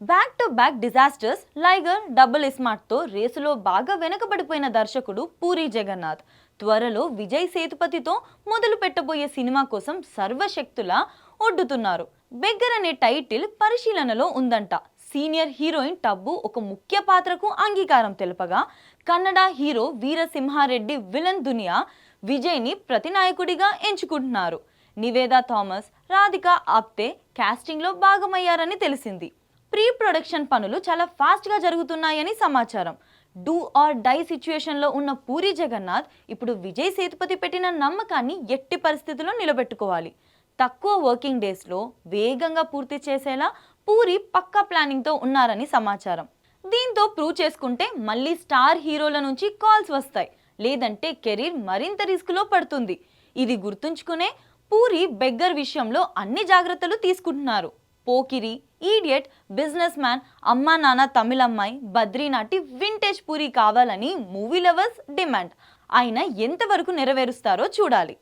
Back to back disasters Liger double ఇస్మార్ట్తో రేసులో బాగా వెనకబడిపోయిన దర్శకుడు పూరి జగన్నాథ్. త్వరలో విజయ్ సేతుపతితో మొదలు పెట్టబోయే సినిమా కోసం సర్వశక్తులా ఒడ్డుతున్నారు. బెగ్గర్ అనే టైటిల్ పరిశీలనలో ఉందంట. సీనియర్ హీరోయిన్ టబ్బు ఒక ముఖ్య పాత్రకు అంగీకారం తెలుపగా కన్నడ హీరో వీరసింహారెడ్డి విలన్ దునియా విజయ్ని ప్రతినాయకుడిగా ఎంచుకుంటున్నారు. నివేదా థామస్ రాధిక ఆప్తే క్యాస్టింగ్లో భాగమయ్యారని తెలిసింది. ప్రీ ప్రొడక్షన్ పనులు చాలా ఫాస్ట్గా జరుగుతున్నాయని సమాచారం. డూ ఆర్ డై సిచ్యుయేషన్లో ఉన్న పూరి జగన్నాథ్ ఇప్పుడు విజయ్ సేతుపతి పెట్టిన నమ్మకాన్ని ఎట్టి పరిస్థితుల్లో నిలబెట్టుకోవాలి. తక్కువ వర్కింగ్ డేస్లో వేగంగా పూర్తి చేసేలా పూరి పక్కా ప్లానింగ్తో ఉన్నారని సమాచారం. దీంతో ప్రూవ్ చేసుకుంటే మళ్ళీ స్టార్ హీరోల నుంచి కాల్స్ వస్తాయి. లేదంటే కెరీర్ మరింత రిస్క్లో పడుతుంది. ఇది గుర్తుంచుకునే పూరి బెగ్గర్ విషయంలో అన్ని జాగ్రత్తలు తీసుకుంటున్నారు. పోకిరి ఈడియట్ బిజినెస్ మ్యాన్ అమ్మా నాన్న తమిళమ్మాయి బద్రీనాటి వింటేజ్ పూరి కావాలని మూవీ లవర్స్ డిమాండ్. ఆయన ఎంతవరకు నెరవేరుస్తారో చూడాలి.